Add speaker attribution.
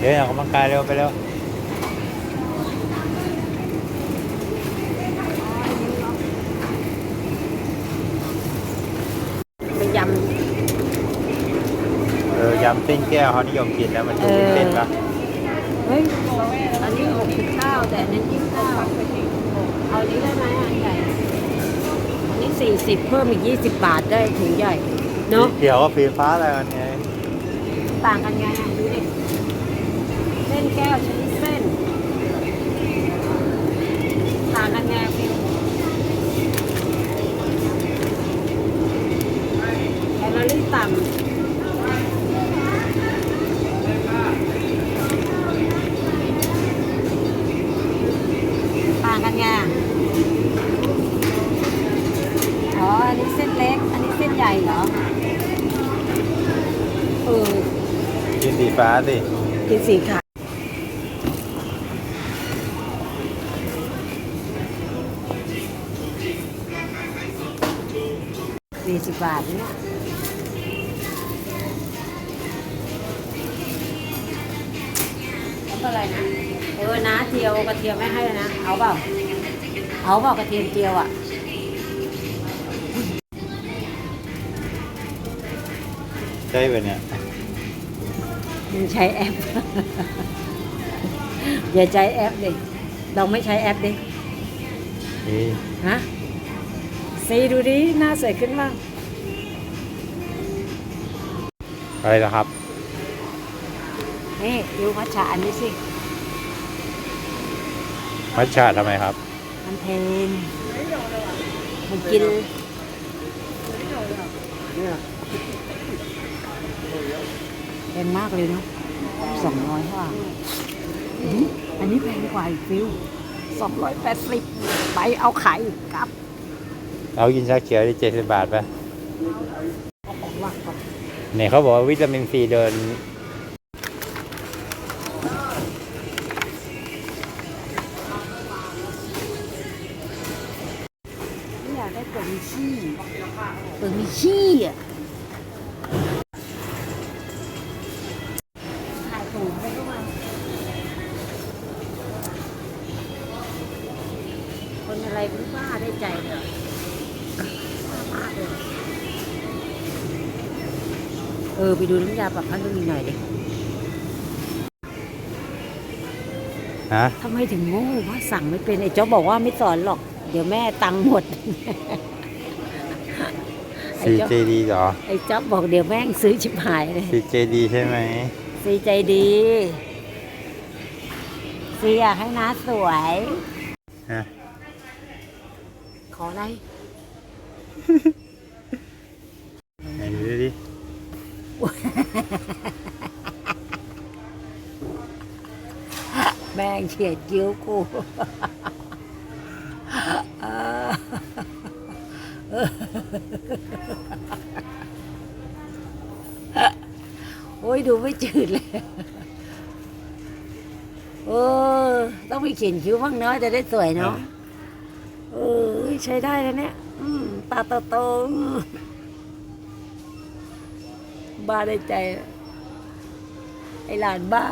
Speaker 1: เดินออกกำลังกายเร็วไปเร็ว
Speaker 2: ไปย
Speaker 1: เออยำเส้นแก้วเขานิยมกินแล้วมันจะเป็นเส้นปะำ
Speaker 2: เฮ้ยอันนี้หกสิบเก้าแต่อันนั้นยี่สิบเก้าเอานี้ได้ไหมอันใหญ่อันนี้สี่สิบเพิ่มอีกยี่สิบบาทได้ถุงใหญ่ เนาะ
Speaker 1: เขียวก็ฟีฟ้าอะไรกันไง
Speaker 2: ต่างกันไงอะดูดิเส้นแก้วชนิดเส้นต่างกันไงฟิวแคลอรี่ต่ำต่างกันไงอะอ๋อ อันนี้เส้นเล็ก อันนี้เส้นใหญ่เหรอ เออ
Speaker 1: กินสีฟ้าสิ
Speaker 2: กินสีขาว สี่สิบบาทเนี่ยแล้วก็อะไรนะเออนะเจียวกระเทียมไม่ให้นะ เอาเปล่าเอาเปล่ากระเทียมเจียวอะ
Speaker 1: ใช่ปะเนี่ย
Speaker 2: มึงใช้แอป อย่าใช้แอปดิลองไม่ใช้แอปดิ
Speaker 1: นี่
Speaker 2: ฮะ ซีดูดิหน้าสวยขึ้นบ้าง
Speaker 1: อะไรนะครับ
Speaker 2: นี่ดูมัชชาอันนี้สิ
Speaker 1: มัชชาทำไมครับ
Speaker 2: มันเพนมันกิน เป็นมากเลยเนาะสองร้อยว่าอื้ออันนี้แพงกว่าอีกฟิวสองร้อยแปดสิบไปเอาไข่กลับ
Speaker 1: เรากินชาเขียวได้เจ็ดสิบบาทปะ
Speaker 2: เน
Speaker 1: เนี่ยเขาบอกว่าวิตามินซีเดิน
Speaker 2: อยากได้เปิดมีชี่เปิดมีชี่อะถ่ายถูกไปด้วยคนอะไรมันบ้าได้ใจเนอ เลยเออ ไปดูน้ำยาปรับผ้านุ่มอีกหน่อยดิ
Speaker 1: ฮะ
Speaker 2: ทำไมถึงโง่ว่าสั่งไม่เป็นไอ้เจ้าบอกว่าไม่สอนหรอก เดี๋ยวแม่ตังค์หมดไอ้
Speaker 1: ซี
Speaker 2: เจ้า
Speaker 1: เจดีเหรอ
Speaker 2: ไอ้จ๊อบบอกเดี๋ยวแม่งซื้อชิบหายเลย
Speaker 1: ซีเจดีใช่ไหม
Speaker 2: ซีใจดีซีอยากให้น้าสวย
Speaker 1: ฮะ
Speaker 2: ขออะไร
Speaker 1: ไหนดูดิ
Speaker 2: แม่งเฉียดจิ้วกูโอ้ยดูไม่จืดเลยเออต้องไปเขียนคิ้วบ้างเนาะจะได้สวยเนาะเออใช้ได้แล้วเนี่ย อืม ตาโตๆอืมบ้าได้ใจ ไอ้หลานบ้า